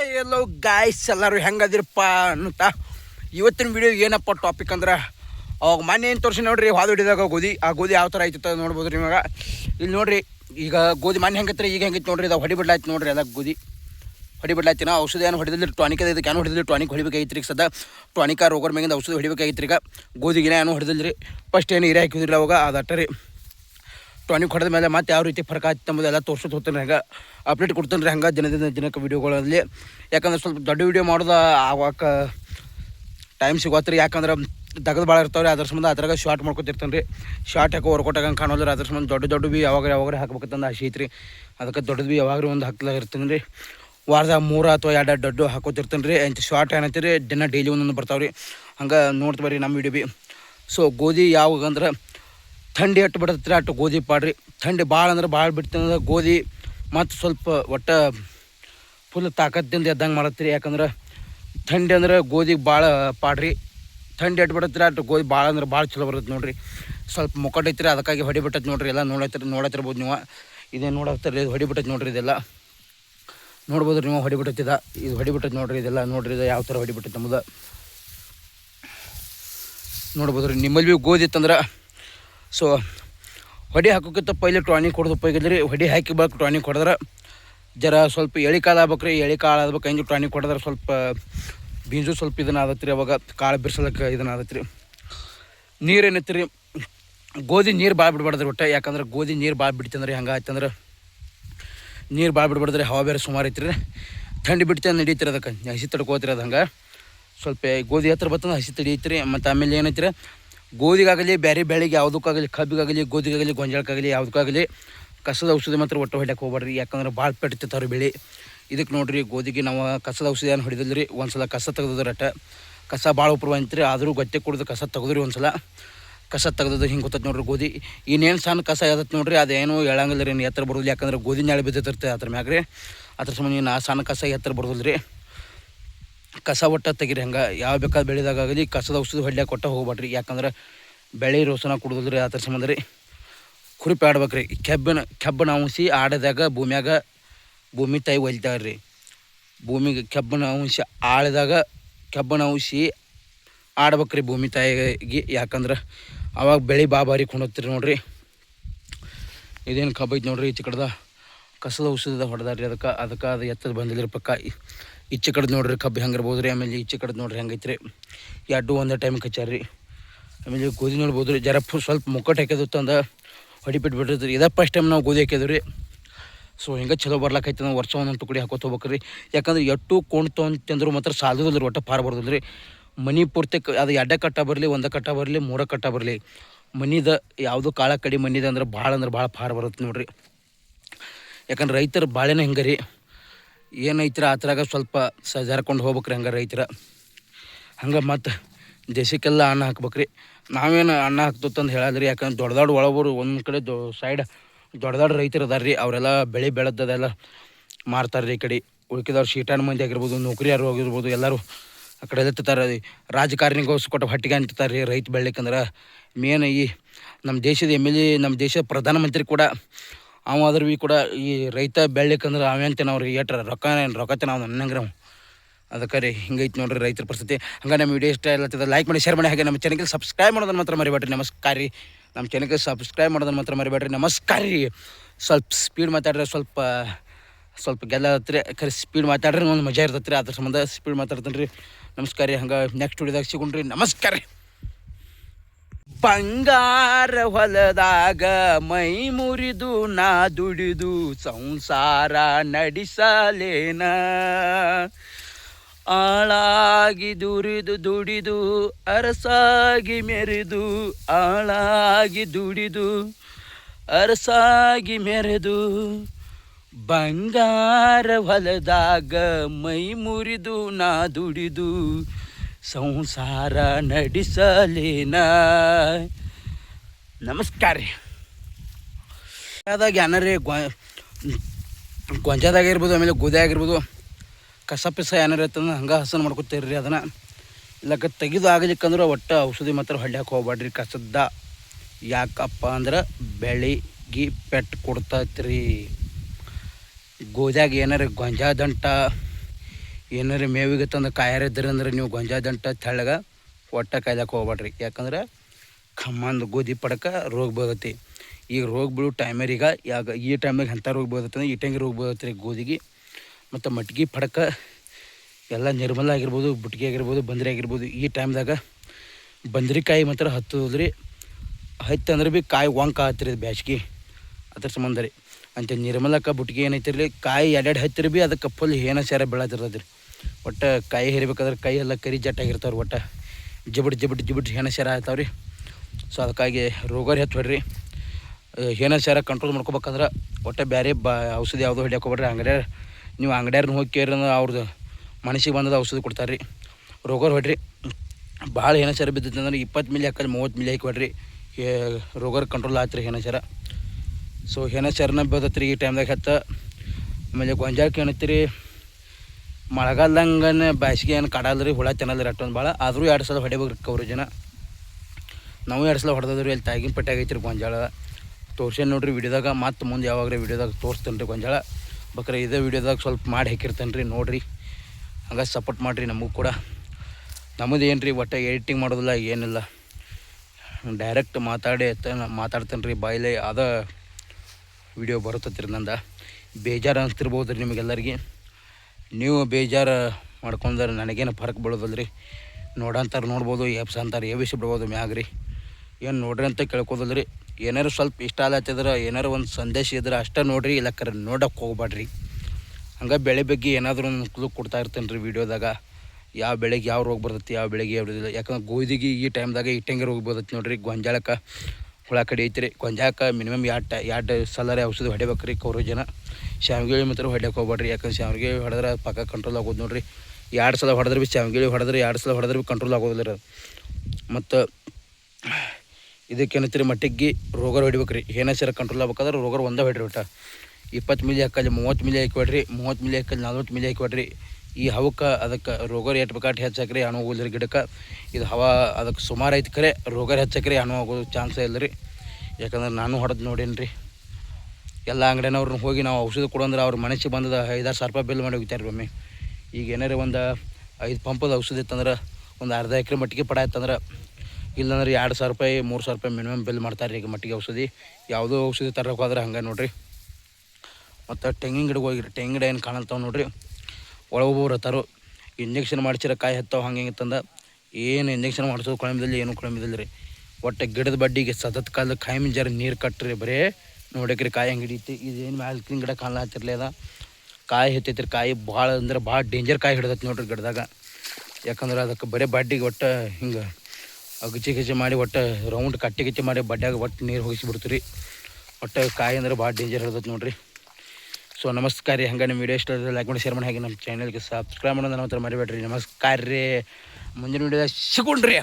ಎಲ್ಲೋ guys ಎಲ್ಲರೂ ಹೆಂಗದಿರಪ್ಪ ಅಂತ ಇವತ್ತಿನ ವಿಡಿಯೋ ಏನಪ್ಪ ಟಾಪಿಕ್ ಅಂದ್ರೆ, ಅವಾಗ ಮೊನ್ನೆ ಏನು ತೋರಿಸಿ ನೋಡ್ರಿ ಹಾದು ಹಿಡಿದಾಗ ಗೋಧಿ, ಆ ಗೋಧಿ ಯಾವ ಥರ ಆಯ್ತು ನೋಡ್ಬೋದು ರೀ ಇವಾಗ. ಇಲ್ಲಿ ನೋಡ್ರಿ, ಈಗ ಗೋಧಿ ಮೊನ್ನೆ ಹೆಂಗೈತ್ರಿ, ಈಗ ಹೆಂಗೈತೆ ನೋಡ್ರಿ, ಇದು ಹೊಡಿ ಬಿಡ್ಲಾಯ್ತು ನೋಡ್ರಿ ಎಲ್ಲ ಗೋಧಿ. ಹೊಡಿ ಬಿಡ್ಲಾಯ್ತಿನ ಔಷಧಿ ಏನು ಹೊಡೆದಿಲ್ಲ ಟಾನಿಕ್ ಇದಕ್ಕೆ ಏನು ಹೊಡೆದಿಲ್ಲ ಟಾನಿಕ್ ಹೊಡಿಬೇಕಾಗಿತ್ತು ರೀ ಸದಾ ಟಾನಿಕ ರೋಗರ ಮ್ಯಾಗಿಂದ ಔಷಧಿ ಹೊಡಿಬೇಕಾಗಿತ್ತು ಈಗ. ಗೋಧಿಗಿನ ಏನು ಹೊಡೆದಿಲ್ಲ ರೀ. ಫಸ್ಟ್ ಏನು ಹೀರೆ ಹಾಕಿದ್ರಿ ಅವಾಗ, ಅದು ರೀ. ಟಾನಿಕ್ ಹೊಡೆದ ಮೇಲೆ ಮತ್ತೆ ಯಾವ ರೀತಿ ಫರ್ಕ ಆಯ್ತು ಎಂಬುದೆಲ್ಲ ತೋರ್ಸೋದು ಹೋಗ್ತಾನೆ ಹಂಗೆ ಅಪ್ಡೇಟ್ ಕೊಡ್ತಾನೆ ರೀ ಹಂಗೆ ದಿನದಿಂದ ದಿನಕ್ಕೆ ವೀಡಿಯೋಗಳಲ್ಲಿ. ಯಾಕಂದ್ರೆ ಸ್ವಲ್ಪ ದೊಡ್ಡ ವೀಡಿಯೋ ಮಾಡೋದು ಆವಾಗ ಟೈಮ್ ಸಿಗೋತ್ರಿ. ಯಾಕಂದ್ರೆ ದಗದ್ ಭಾಳ ಇರ್ತಾವ್ರಿ. ಅದ್ರ ಸಂಬಂಧ ಅದ್ರಾಗ ಶಾರ್ಟ್ ಮಾಡ್ಕೊತಿರ್ತಾನೆ ರೀ ಶಾರ್ಟ್ ಹಾಕೋ ವರ್ಕೌಟ್ ಆಗಂಗೆ ಕಾಣೋದ್ರ ಅದ್ರ ಸಂಬಂಧ ದೊಡ್ಡ ದೊಡ್ಡ ಬಿ ಯಾವಾಗ ಯಾವಾಗ ಹಾಕ್ಬೇಕಂತ ಆಸೆ ಐತ್ರಿ. ಅದಕ್ಕೆ ದೊಡ್ಡದು ಬಿ ಯಾವಾಗ ಒಂದು ಹಾಕ್ಲಾಗ ಇರ್ತೀನಿ ರೀ ವಾರದಾಗ ಮೂರು ಅಥವಾ ಎರಡು ದೊಡ್ಡ ಹಾಕೋತಿರ್ತಾನೆ ರೀ ಅಂತ ಶಾರ್ಟ್ ಏನಂತೀರಿ? ರೀ ದಿನ ಡೈಲಿ ಒಂದೊಂದು ಬರ್ತಾವ್ರಿ. ಹಂಗೆ ನೋಡ್ತಾ ಬರ್ರಿ ನಮ್ಮ ವಿಡಿಯೋ ಬಿ. ಸೊ ಗೋಧಿ ಯಾವಾಗ ಅಂದ್ರೆ ಥಂಡಿ ಅಟ್ಟು ಬಿಡತ್ರಿ ಅಟ್ಟು ಗೋಧಿ ಪಾಡ್ರಿ. ಥಂಡಿ ಭಾಳ ಅಂದ್ರೆ ಭಾಳ ಬಿಡ್ತಂದ್ರೆ ಗೋಧಿ ಮತ್ತು ಸ್ವಲ್ಪ ಒಟ್ಟು ಫುಲ್ ತಾಕತ್ತಿಂದ ಎದ್ದಂಗೆ ಮಾಡತ್ರಿ. ಯಾಕಂದ್ರೆ ಥಂಡಿ ಅಂದ್ರೆ ಗೋಧಿ ಭಾಳ ಪಾಡ್ರಿ. ಥಂಡಿ ಅಟ್ಟು ಬಿಡತ್ರಿ ಅಟ್ಟು ಗೋಧಿ ಭಾಳ ಅಂದ್ರೆ ಭಾಳ ಚಲೋ ಬರುತ್ತೆ ನೋಡಿರಿ. ಸ್ವಲ್ಪ ಮುಕ್ಕಟೈತ್ರಿ ಅದಕ್ಕಾಗಿ ಹೊಡಿಬಿಟ್ಟೈತೆ ನೋಡ್ರಿ. ಎಲ್ಲ ನೋಡತ್ರಿ ನೋಡತ್ತಿರ್ಬೋದು ನೀವು. ಇದೇ ನೋಡತ್ತೀರಿ ಇದು ಹೊಡಿಬಿಟ್ಟೈತೆ ನೋಡ್ರಿ ಇದೆಲ್ಲ. ನೋಡ್ಬೋದು ನೀವು ಹೊಡಿಬಿಟ್ಟದ ಇದು. ಹೊಡಿಬಿಟ್ಟೈತೆ ನೋಡ್ರಿ ಇದೆಲ್ಲ. ನೋಡ್ರಿ ಇದು ಯಾವ ಥರ ಹೊಡಿಬಿಟ್ಟೈತೆ ನಮ್ದು. ನೋಡ್ಬೋದು ರೀ ನಿಮ್ಮಲ್ಲಿ ಭೀ ಗೋಧಿ ಇತ್ತಂದ್ರೆ ಸೊ ಹೊಡಿ ಹಾಕೋಕ್ಕಿಂತ ಪೈಲೆ ಟಾನಿಕ್ ಹೊಡೆದು ಉಪಯೋಗಿದ್ರಿ ಹೊಡಿ ಹಾಕಿ ಬಳಕ ಟಾನಿಕ್ ಹೊಡೆದ್ರೆ ಜರ ಸ್ವಲ್ಪ ಎಳೆ ಕಾಳು ಆಗ್ಬೇಕು ರೀ ಎಳೆ ಕಾಳು ಆಗ್ಬೇಕು ಹಂಗೆ ಟಾನಿಕ್ ಹೊಡೆದ್ರೆ ಸ್ವಲ್ಪ ಬೀಜು ಸ್ವಲ್ಪ ಇದನ್ನ ರೀ ಅವಾಗ. ಕಾಳು ಬಿರ್ಸಲಕ್ಕೆ ಇದನ್ನ ರೀ ನೀರು ಏನೈತಿ ರೀ ಗೋಧಿ ನೀರು ಭಾಳ ಬಿಡ್ಬಾರ್ದ್ರಿ ಒಟ್ಟು. ಯಾಕಂದ್ರೆ ಗೋಧಿ ನೀರು ಭಾಳ ಬಿಡ್ತಂದ್ರೆ ಹಂಗೆ ಆಯ್ತಂದ್ರೆ ನೀರು ಭಾಳ ಬಿಡ್ಬಾರ್ದ್ರಿ. ಹವಾ ಬೇರೆ ಸುಮಾರು ಐತ್ರಿ. ಥಂಡಿ ಬಿಡ್ತ ನಡೀತಿರಿ ಅದಕ್ಕೆ. ಹಸಿ ತಡ್ಕೋತಿರಿ ಅದು ಹಂಗೆ. ಸ್ವಲ್ಪ ಗೋಧಿ ಹತ್ರ ಬರ್ತಂದ್ರೆ ಹಸಿ ತಡೀತ್ರಿ ಮತ್ತು ಆಮೇಲೆ ಏನೈತ್ರಿ? ಗೋಧಿಗಾಗಲಿ ಬೇರೆ ಬೆಳೆಗೆ ಯಾವುದಕ್ಕಾಗಲಿ, ಕಬ್ಬಿಗಾಗಲಿ, ಗೋಧಿಗಾಗಲಿ, ಗೊಂಜಾಳಕ್ಕಾಗಲಿ, ಯಾವುದಕ್ಕಾಗಲಿ ಕಸದ ಔಷಧಿ ಮಾತ್ರ ಒಟ್ಟು ಹೊಡ್ಯಕ್ಕೆ ಹೋಗ್ಬೇಡ್ರಿ ಯಾಕಂದ್ರೆ ಭಾಳ ಪೆಟ್ಟಿರ್ತಾವ್ರಿ ಬೆಳೆ. ಇದಕ್ಕೆ ನೋಡ್ರಿ, ಗೋಧಿಗೆ ನಾವು ಕಸದ ಔಷಧಿ ಏನು ಹೊಡಿದಿಲ್ಲ ರೀ ಒಂದು ಸಲ ಕಸ ತೆಗೆದ್ರಿ ರಟ ಕಸ ಭಾಳ ಉಪರ ಅಂತ್ರಿ ಆದರೂ ಗತ್ತೆ ಕುಡಿದು ಕಸ ತೆಗೆದ್ರಿ ಒಂದು ಸಲ ಕಸ ತೆಗ್ದದು ಹಿಂಗೆ ಗೊತ್ತೈತೆ ನೋಡ್ರಿ ಗೋಧಿ. ಇನ್ನೇನು ಸಣ್ಣ ಕಸ ಯಾವ್ದತ್ ನೋಡ್ರಿ, ಅದೇನು ಹೇಳಂಗಿಲ್ಲ ರೀ ಎತ್ತರ ಬರೋದಿಲ್ಲ. ಯಾಕಂದ್ರೆ ಗೋಧಿ ನಾಳೆ ಬಿದ್ದಿರ್ತೈತೆ ಅದ್ರ ಮ್ಯಾಗ್ರಿ. ಅದ್ರ ಸಂಬಂಧ ಆ ಸಣ್ಣ ಕಸ ಎತ್ತರ ಬರೋದಿಲ್ಲ ರೀ ಕಸ ಒಟ್ಟ ತೆಗೀರಿ, ಹಂಗೆ ಯಾವ ಬೇಕಾದ ಬೆಳೆದಾಗಲಿ ಕಸದ ಔಷಧಿ ಹೊಡ್ಯಾಕ ಕೊಟ್ಟ ಹೋಗ್ಬೇಡ್ರಿ. ಯಾಕಂದ್ರೆ ಬೆಳೆ ರೋಸನ ಕುಡ್ದಿಲ್ರಿ ಅದ್ರ ಸಂಬಂಧ ರೀ. ಕುರಿಪಿ ಆಡ್ಬೇಕ್ರಿ. ಕೆಬ್ಬಿನ ಕೆಬ್ಬನ ಅಂಶ ಆಡದಾಗ ಭೂಮಿಯಾಗ ಭೂಮಿ ತಾಯಿ ಒಲಿತಾವ್ರಿ ಭೂಮಿಗೆ ಕೆಬ್ಬನ ಅಂಶ ಆಳಿದಾಗ ಕೆಬ್ಬನ ಔಷಿ ಆಡ್ಬೇಕ್ರಿ ಭೂಮಿ ತಾಯಿಗೆ. ಯಾಕಂದ್ರೆ ಅವಾಗ ಬೆಳೆ ಬಾ ಬಾರಿ ಕುಣತ್ರಿ ನೋಡ್ರಿ. ಇದೇನು ಕಬ್ಬೈತಿ ನೋಡ್ರಿ ಈಚೆ ಕಡ್ದ ಕಸದ ಔಷಧದ ಹೊಡೆದಾರ್ರಿ ಅದಕ್ಕೆ ಅದಕ್ಕೆ ಅದು ಎತ್ತದ ಬಂದಿಲ್ಲ ಪಕ್ಕ. ಈಚೆ ಕಡೆ ನೋಡ್ರಿ, ಕಬ್ಬು ಹೆಂಗಿರ್ಬೋದು ರೀ ಆಮೇಲೆ ಈಚೆ ಕಡೆ ನೋಡ್ರಿ ಹೆಂಗೈತ್ರಿ? ಎರಡು ಒಂದೇ ಟೈಮ್ ಕಚ್ಚಾರಿ ಆಮೇಲೆ ಗೋಧಿ ನೋಡ್ಬೋದು ರೀ ಜರ ಫುಲ್ ಸ್ವಲ್ಪ ಮುಕ್ಕಟ್ಟು ಹಾಕಿದ್ದು ಅಂದ ಹೊಡಿಬಿಟ್ಟು ಬಿಟ್ಟಿದ್ರಿ ಇದೇ ಫಸ್ಟ್ ಟೈಮ್ ನಾವು ಗೋಧಿ ಹಾಕಿದ್ವಿ ರೀ ಸೊ ಹಿಂಗೆ ಚಲೋ ಬರ್ಲಾಕೈತೆ ನಾವು ವರ್ಷ ಒಂದೊಂದು ತುಕಡಿ ಹಾಕೋತ ಹೋಗ್ಬೇಕ್ರಿ. ಯಾಕಂದ್ರೆ ಎಟ್ಟು ಕೊಣ್ತು ಅಂತಂದ್ರೆ ಮಾತ್ರ ಸಾಲದಿಲ್ಲ ರೀ ಒಟ್ಟು ಪಾರು ಬರ್ದಿಲ್ಲ ರೀ ಮನಿ ಪೂರ್ತಿ ಅದು ಎಡ್ಡ ಕಟ್ಟ ಬರಲಿ, ಒಂದ ಕಟ್ಟ ಬರಲಿ, ಮೂರ ಕಟ್ಟ ಬರಲಿ. ಮನಿದ ಯಾವುದು ಕಾಳ ಕಡಿ ಮನಿದ ಅಂದ್ರೆ ಭಾಳ ಅಂದ್ರೆ ಭಾಳ ಪಾರ್ ಬರುತ್ತೆ ನೋಡ್ರಿ. ಯಾಕಂದ್ರೆ ರೈತರು ಬಾಳೆನ ಹಿಂಗೆ ರೀ ಏನೈತ್ರ ಥರಾಗ ಸ್ವಲ್ಪ ಸಜಾರ್ಕೊಂಡು ಹೋಗ್ಬೇಕ್ರಿ ಹಂಗೆ ರೈತರ. ಹಂಗೆ ಮತ್ತು ದೇಶಕ್ಕೆಲ್ಲ ಅನ್ನ ಹಾಕ್ಬೇಕ್ರಿ. ನಾವೇನು ಅನ್ನ ಹಾಕ್ತಂದು ಹೇಳದ್ರಿ, ಯಾಕಂದ್ರೆ ದೊಡ್ಡ ದೊಡ್ಡ ಒಳಬರು ಒಂದು ಕಡೆ ದೊ, ಸೈಡ್ ದೊಡ್ಡ ದೊಡ್ಡ ರೈತರು ಅದಾರ ರೀ ಅವರೆಲ್ಲ ಬೆಳೆ ಬೆಳೆದದೆಲ್ಲ ಮಾರ್ತಾರೆ ರೀ ಈ ಕಡೆ. ಉಳ್ಕಿದವ್ರು ಶೀಟಾನ್ ಮಂದಿ ಆಗಿರ್ಬೋದು, ನೌಕರಿಯಾರು ಆಗಿರ್ಬೋದು, ಎಲ್ಲರೂ ಆ ಕಡೆ ಎತ್ತುತ್ತಾರೆ ರಾಜಕಾರಣಿಗೋಸ್ ಕೊಟ್ಟ ಹೊಟ್ಟಿಗೆ ಅಂತಾರೆ ರೀ ರೈತ ಬೆಳಿಕಂದ್ರೆ ಮೇನ್ ಈ ನಮ್ಮ ದೇಶದ ಎಂ ಎಲ್ ಎ ನಮ್ಮ ದೇಶದ ಪ್ರಧಾನಮಂತ್ರಿ ಕೂಡ ಅವ ಭೀ ಕೂಡ ಈ ರೈತ ಬೆಳಿಕಂದ್ರೆ ಅವಂತೇನ ಅವ್ರಿಗೆ ಏಟ್ರ ರೊಕ್ಕ ರೊಕ್ಕ ನಾವು ಅನ್ನಂಗ್ರಿ ಅವ ಅದಕ್ಕೆ ರೀ ಹಿಂಗೈತೆ ನೋಡ್ರಿ ರೈತರ ಪರಿಸ್ಥಿತಿ. ಹಂಗೆ ನಮ್ಮ ವಿಡಿಯೋ ಇಷ್ಟ ಇಲ್ಲತ್ತದ ಲೈಕ್ ಮಾಡಿ ಶೇರ್ ಮಾಡಿ, ಹಾಗೆ ನಮ್ಮ ಚಾನಲ್ಗೆ ಸಬ್ಸ್ಕ್ರೈಬ್ ಮಾಡೋದನ್ನ ಮಾತ್ರ ಮರಿಬೇಡ್ರಿ. ನಮಸ್ಕಾರ ರೀ. ನಮ್ಮ ಚಾನಲ್ಗೆ ಸಬ್ಸ್ಕ್ರೈಬ್ ಮಾಡೋದನ್ನ ಮಾತ್ರ ಮರಿಬೇಡ್ರಿ. ನಮಸ್ಕಾರ ರೀ. ಸ್ವಲ್ಪ ಸ್ಪೀಡ್ ಮಾತಾಡ್ರಿ ಸ್ವಲ್ಪ ಸ್ವಲ್ಪ ಗೆಲ್ಲತ್ರಿ ಖರೆ ಸ್ಪೀಡ್ ಮಾತಾಡ್ರಿ ಒಂದು ಮಜಾ ಇರ್ತೈತೆ ರೀ ಅದ್ರ ಸಂಬಂಧ ಸ್ಪೀಡ್ ಮಾತಾಡ್ತೀನಿ ರೀ ನಮಸ್ಕಾರ ರೀ. ಹಂಗೆ ನೆಕ್ಸ್ಟ್ ವಿಡಿಯೋದಾಗ ಸಿಗೊಂಡ್ರಿ ನಮಸ್ಕಾರ ರೀ. ಬಂಗಾರ ಹೊಲದಾಗ ಮೈ ಮುರಿದು ನಾ ದುಡಿದು ಸಂಸಾರ ನಡೆಸಲೇನ? ಆಳಾಗಿ ದುರಿದು ದುಡಿದು, ಅರಸಾಗಿ ಮೆರೆದು, ಆಳಾಗಿ ದುಡಿದು, ಅರಸಾಗಿ ಮೆರೆದು, ಬಂಗಾರ ಹೊಲದಾಗ ಮೈ ಮುರಿದು ನಾ ದುಡಿದು ಸಂಸಾರ ನಡೆಸಲಿನ. ನಮಸ್ಕಾರ ರೀ. ಅದಾಗ ಏನಾರೇ ಗೊ ಗೊಂಜಾದಾಗ ಇರ್ಬೋದು ಆಮೇಲೆ ಗೋಧಿ ಆಗಿರ್ಬೋದು ಕಸ ಪಿಸ ಏನಾರ ಇರ್ತಂದ್ರೆ ಹಂಗೆ ಹಸನ್ ಮಾಡ್ಕೊತೀರಿ ರೀ ಅದನ್ನು. ಇಲ್ಲಕ್ಕ ತೆಗೆದು ಆಗ್ಲಿಕ್ಕಂದ್ರೆ ಒಟ್ಟು ಔಷಧಿ ಮಾತ್ರ ಹೊಳ್ಯಾಕೆ ಹೋಗ್ಬೇಡ್ರಿ ಕಸದ್ದ. ಯಾಕಪ್ಪ ಅಂದ್ರೆ ಬೆಳಿಗ್ಗೆ ಪೆಟ್ಟು ಕೊಡ್ತೈತ್ರಿ. ಗೋದ್ಯಾಗ ಏನಾರ ಗೊಂಜಾ ದಂಟ ಏನಾರ ಮೇವಿಗೆ ತಂದು ಕಾಯಾರ ಇದ್ರಿ ಅಂದ್ರೆ ನೀವು ಗೊಂಜಾ ದಂಟ ತೆಳ್ಳಗ ಒಟ್ಟ ಕಾಯ್ದಾಕೆ ಹೋಗ್ಬೇಡ್ರಿ. ಯಾಕಂದ್ರೆ ಖಮ್ಮಂದು ಗೋಧಿ ಪಡಕ ರೋಗ ಬೀಳತಿ ಈಗ ರೋಗ ಬೀಳೋ ಟೈಮರಿಗೆ ಯಾಕ ಈ ಟೈಮಿಗೆ ಎಂಥ ರೋಗ ಬೀಳತ್ತೆ ಇಟ್ಟಂಗಿ ರೋಗ ಬೀಳತ್ತೆ ರೀ ಗೋಧಿಗೆ ಮತ್ತು ಮಟ್ಗಿ ಪಡಕ ಎಲ್ಲ ನಿರ್ಮಲ ಆಗಿರ್ಬೋದು, ಬುಟ್ಗಿ ಆಗಿರ್ಬೋದು, ಬಂದ್ರಿ ಆಗಿರ್ಬೋದು. ಈ ಟೈಮ್ದಾಗ ಬಂದ್ರಿಕಾಯಿ ಮಾತ್ರ ಹತ್ತದ್ರಿ. ಹತ್ತಂದ್ರೆ ಭೀ ಕಾಯಿ ವಂಕ ಹತ್ತಿರಿ ಬ್ಯಾಸ್ಗೆ. ಅದ್ರ ಸಂಬಂಧ ರೀ. ಅಂತ ನಿರ್ಮಲಕ್ಕ ಬುಟ್ಗಿ ಏನೈತಿರಲಿ ಕಾಯಿ ಎರಡೆರಡು ಹತ್ತಿರ ಭೀ ಅದಕ್ಕೆ ಫುಲ್ ಏನ ಸೇರ ಬೆಳತಿರ್ತದೆ ಒಟ್ಟು ಕೈ ಹೇರಿಬೇಕಾದ್ರೆ ಕೈ ಎಲ್ಲ ಕರಿ ಜಟ್ಟಾಗಿರ್ತಾವ್ರಿ ಒಟ್ಟು. ಜಿಬಿಟ್ ಜಿಬಿಟ್ ಜಿಬಿಟ್ ಹೆಣಸೆರ ಸೇರ ಆಯ್ತಾವ ರೀ ಸೊ ಅದಕ್ಕಾಗಿ ರೋಗರಿ ಹತ್ತು ಹೊಡ್ರಿ ಹೆಣಸೆರ ಸೇರ ಕಂಟ್ರೋಲ್ ಮಾಡ್ಕೋಬೇಕಂದ್ರೆ ಒಟ್ಟು ಬೇರೆ ಬ ಔಷಧಿ ಯಾವುದು ಹೊಡ್ಯಾಕ ಹೋಗ್ಬೇಡ್ರಿ ಅಂಗಡಿಯಾರ, ನೀವು ಅಂಗಡಿಯಾರನ್ನ ಹೋಗಿ ಕೇರಿ ಅವ್ರದ್ದು ಮನಸ್ಸಿಗೆ ಬಂದದ ಔಷಧಿ ಕೊಡ್ತಾರೆ ರೀ ರೋಗರು ಹೊಡ್ರಿ. ಭಾಳ ಏನ ಸೇರ ಬಿದ್ದೈತೆ ಅಂದ್ರೆ ಇಪ್ಪತ್ತು ಮಿಲಿ ಹಾಕಲ್ಲಿ ಮೂವತ್ತು ಮಿಲಿ ಹಾಕಿ ಹೊಡ್ರಿ ರೋಗರ್ ಕಂಟ್ರೋಲ್ ಆಯ್ತು ರೀ ಸೇರ ಸೊ ಹೆಣಸರನ ಬದತ್ರಿ ಈ ಟೈಮ್ದಾಗ ಹತ್ತ. ಆಮೇಲೆ ಗೊಂಜಾಳಕ್ಕೆ ಏನತ್ತೀರಿ ಮಳೆಗಾಲದಂಗನ ಬ್ಯಾಸಿಗೆ ಏನು ಕಡಲ್ರಿ ರೀ, ಹುಳ ತಿನ್ನಲ್ರಿ ರೀ ಅಷ್ಟೊಂದು ಭಾಳ ಆದರೂ ಎರಡು ಸಲ ಹೊಡಿಬೇಕು ಕವ್ರು ಜನ. ನಾವು ಎರಡು ಸಲ ಹೊಡೆದ್ರಿ ಅಲ್ಲಿ ತಾಗಿನ ಪಟ್ಟಿ ಆಗೈತ್ರಿ ರೀ ಗೊಂಜಾಳ. ತೋರ್ಸೇನು ನೋಡ್ರಿ ವಿಡಿಯೋದಾಗ, ಮತ್ತೆ ಮುಂದೆ ಯಾವಾಗ ವಿಡಿಯೋದಾಗ ತೋರಿಸ್ತೇನೆ ರೀ ಗೊಂಜಾಳ. ಬಕ್ರೆ ಇದೇ ವಿಡಿಯೋದಾಗ ಸ್ವಲ್ಪ ಮಾಡಿ ಹಾಕಿರ್ತೇನೆ ರೀ ನೋಡಿರಿ. ಹಂಗೆ ಸಪೋರ್ಟ್ ಮಾಡಿರಿ ನಮಗೂ ಕೂಡ. ನಮ್ಮದು ಏನು ರೀ ಒಟ್ಟು ಎಡಿಟಿಂಗ್ ಮಾಡೋದಿಲ್ಲ, ಏನಿಲ್ಲ. ಡೈರೆಕ್ಟ್ ಮಾತಾಡಿ ಮಾತಾಡ್ತೇನೆ ರೀ ಬಾಯಿಲೆ. ಅದ ವಿಡಿಯೋ ಬರುತ್ತತ್ರಿ ನಂದ. ಬೇಜಾರು ಅನಿಸ್ತಿರ್ಬೋದು ರೀ ನಿಮಗೆಲ್ಲರಿಗೆ. ನೀವು ಬೇಜಾರು ಮಾಡ್ಕೊಂಡ್ರೆ ನನಗೇನು ಫರಕ್ ಬೀಳೋದಲ್ಲ ರೀ ನೋಡಂತಾರೆ ನೋಡ್ಬೋದು ಎಪ್ಸ್ ಅಂತಾರೆ ಎಬಿಸಿ ಬಿಡ್ಬೋದು ಮ್ಯಾಗ ರೀ ಏನು ನೋಡ್ರಿ ಅಂತ ಕೇಳ್ಕೋದಲ್ಲ ರೀ ಏನಾರು ಸ್ವಲ್ಪ ಇಷ್ಟ ಆಲತ್ತಿದ್ರೆ ಏನಾರು ಒಂದು ಸಂದೇಶ ಇದ್ರೆ ಅಷ್ಟೇ ನೋಡ್ರಿ, ಇಲ್ಲ ಕರೆ ನೋಡಕ್ಕೆ ಹೋಗ್ಬೇಡ್ರಿ ಹಂಗೆ ಬೆಳೆ ಬಗ್ಗೆ ಏನಾದರೂ ಒಂದು ಕ್ಲೂ ಕೊಡ್ತಾ ಇರ್ತೇನೆ ರೀ ವೀಡಿಯೋದಾಗ. ಯಾವ ಬೆಳೆಗೆ ಯಾವ ರೋಗ ಬರ್ತೈತಿ, ಯಾವ ಬೆಳೆಗೆ ಯಾವ ಯಾಕಂದ್ರೆ ಗೋಧಿಗೆ ಈ ಟೈಮ್ದಾಗ ಇಟ್ಟಂಗೆ ರೋಗ ಬರ್ತೈತಿ ನೋಡ್ರಿ. ಗೊಂಜಾಳಕ್ಕೆ ಹುಳ ಕಡಿ ಐತ್ರಿ ಗೊಂಜಾಳಕ್ಕೆ ಮಿನಿಮಮ್ ಎರಡು ಎರಡು ಸಲರೆ ಔಷಧಿ ಹೊಡಿಬೇಕು ರೀ ಕೌರು ಜನ. ಶಾವಿಗೆ ಮಾತ್ರ ಹೊಡ್ಯಕ್ಕೆ ಹೋಗ್ಬೇಡ್ರಿ. ಯಾಕಂದ್ರೆ ಶಾವಿಗೆ ಹೊಡೆದ್ರೆ ಪಕ್ಕ ಕಂಟ್ರೋಲ್ ಆಗೋದು ನೋಡ್ರಿ. ಎರಡು ಸಲ ಹೊಡೆದ್ರೆ ಭೀ ಶಾವ್ಗಿಳಿ ಹೊಡೆದ್ರೆ, ಎರಡು ಸಲ ಹೊಡೆದ್ರೆ ಭೀ ಕಂಟ್ರೋಲ್ ಆಗೋದಿಲ್ಲ ರೀ ಮತ್ತು ಇದಕ್ಕೇನತ್ರಿ ಮಟ್ಟಿಗೆ ರೋಗರ್ ಹೊಡಿಬೇಕು ರೀ ಏನೇ ಸರ ಕಂಟ್ರೋಲ್ ಆಗ್ಬೇಕಾದ್ರೆ ರೋಗರ್ ಒಂದೇ ಹೊಡ್ರಿ ಬಿಟ್ಟ ಇಪ್ಪತ್ತು ಮಿಲಿ ಹಾಕಲ್ಲಿ ಮೂವತ್ತು ಮಿಲಿ ಹಾಕಿ ಹೊಡ್ರಿ, ಮೂವತ್ತು ಮಿಲಿ ಹಾಕಲ್ಲಿ ನಲ್ವತ್ತು ಮಿಲಿ ಹಾಕಿ ಹೊಡ್ರಿ. ಈ ಹವಕ್ಕೆ ಅದಕ್ಕೆ ರೋಗರ್ ಎಟ್ಬೇಕಾಟ್ ಹೆಚ್ಚಾಕ್ರಿ, ಅಣು ಹೋಗಿಲ್ಲ ಗಿಡಕ್ಕೆ. ಇದು ಹವಾ ಅದಕ್ಕೆ ಸುಮಾರು ಐತೆ ಕರೆ, ರೋಗರ್ ಹೆಚ್ಚಾಕ್ರಿ, ಅಣು ಹೋಗೋದು ಚಾನ್ಸೇ ಇಲ್ಲ ರೀ ಯಾಕಂದ್ರೆ ನಾನು ಹೊಡೆದು ನೋಡೀನಿ ರೀ ಎಲ್ಲ ಅಂಗಡಿನವ್ರನ್ನ ಹೋಗಿ ನಾವು ಔಷಧ ಕೊಡಂದ್ರೆ ಅವ್ರ ಮನಸ್ಸಿಗೆ ಬಂದದ ಐದಾರು ಸಾವಿರ ರೂಪಾಯಿ ಬಿಲ್ ಮಾಡಿ ಹೋಗ್ತಾರೆ ಒಮ್ಮೆ. ಈಗ ಏನಾರ ಒಂದು ಐದು ಪಂಪದ ಔಷಧ ಇತ್ತಂದ್ರೆ ಒಂದು ಅರ್ಧ ಎಕರೆ ಮಟ್ಟಿಗೆ ಪಡ ಇತ್ತಂದ್ರೆ ಇಲ್ಲಾಂದ್ರೆ ಎರಡು ಸಾವಿರ ರೂಪಾಯಿ, ಮೂರು ಸಾವಿರ ರೂಪಾಯಿ ಮಿನಿಮಮ್ ಬಿಲ್ ಮಾಡ್ತಾರೆ ಈಗ ಮಟ್ಟಿಗೆ ಔಷಧಿ. ಯಾವುದೋ ಔಷಧಿ ತರಕ್ಕೆ ಹೋದ್ರೆ ಹಂಗೆ ನೋಡ್ರಿ. ಮತ್ತು ತೆಂಗಿನ ಗಿಡಕ್ಕೆ ಹೋಗಿರಿ ತೆಂಗಿನ ಗಿಡ ಏನು ಕಾಣಲ್ತಾವೆ ನೋಡ್ರಿ. ಒಳಗೊಬ್ಬರು ಹತ್ತಾರು ಇಂಜೆಕ್ಷನ್ ಮಾಡಿಸಿರ ಕಾಯಿ ಹತ್ತಾವೆ ಹಂಗೆ ತಂದ ಏನು ಇಂಜೆಕ್ಷನ್ ಮಾಡಿಸೋದು ಕೊಳಂಬಿದಲ್ಲಿ ಏನು ಕೊಳಮಿದಿಲ್ಲ ರೀ. ಒಟ್ಟು ಗಿಡದ ಬಡ್ಡಿಗೆ ಸತತ್ ಕಾಲದ ಕಾಯಿ ಜರ ನೀರು ಕಟ್ಟ್ರಿ ಬರೇ. ನೋಡಕ್ರಿ ಕಾಯಿ ಹಂಗೆ ಹಿಡಿತಿ ಇದೇನು ಮ್ಯಾಲ್ಕಿನ ಗಿಡ ಕಾಣ್ಲಾತಿರ್ಲಿ ಅದ ಕಾಯಿ ಹೆತ್ತೈತ್ರಿ ಕಾಯಿ ಭಾಳ ಅಂದ್ರೆ ಭಾಳ ಡೇಂಜರ್ ಕಾಯಿ ಹಿಡ್ದೈತಿ ನೋಡ್ರಿ ಗಿಡದಾಗ. ಯಾಕಂದ್ರೆ ಅದಕ್ಕೆ ಬರೀ ಬಡ್ಡಿಗೆ ಒಟ್ಟು ಹಿಂಗೆ ಅಗಚಿ ಗಿಚಿ ಮಾಡಿ ಒಟ್ಟು ರೌಂಡ್ ಕಟ್ಟಿ ಗಿಚ್ಚಿ ಮಾಡಿ ಬಡ್ಡ್ಯಾಗ ಒಟ್ಟು ನೀರು ಹೋಗಿಸಿಬಿಡ್ತೀರಿ ಒಟ್ಟು ಕಾಯಿ ಅಂದ್ರೆ ಭಾಳ ಡೇಂಜರ್ ಹಿಡ್ದೈತಿ ನೋಡ್ರಿ. ಸೊ ನಮಸ್ಕಾರ ರೀ, ಹಂಗೆ ನಿಮ್ಮ ವಿಡಿಯೋ ಇಷ್ಟ ಲೈಕ್ ಮಾಡಿ ಶೇರ್ ಮಾಡಿ, ಹಾಗೆ ನಮ್ಮ ಚಾನಲ್ಗೆ ಸಬ್ಸ್ಕ್ರೈಬ್ ಮಾಡೋದು ನಮ್ಮ ಹತ್ರ ಮರಿಬೇಡ್ರಿ. ನಮಸ್ಕಾರ ರೀ. ಮುಂದಿನ ವಿಡಿಯೋದಾಗ ಸಿಗೊಂಡ್ರಿ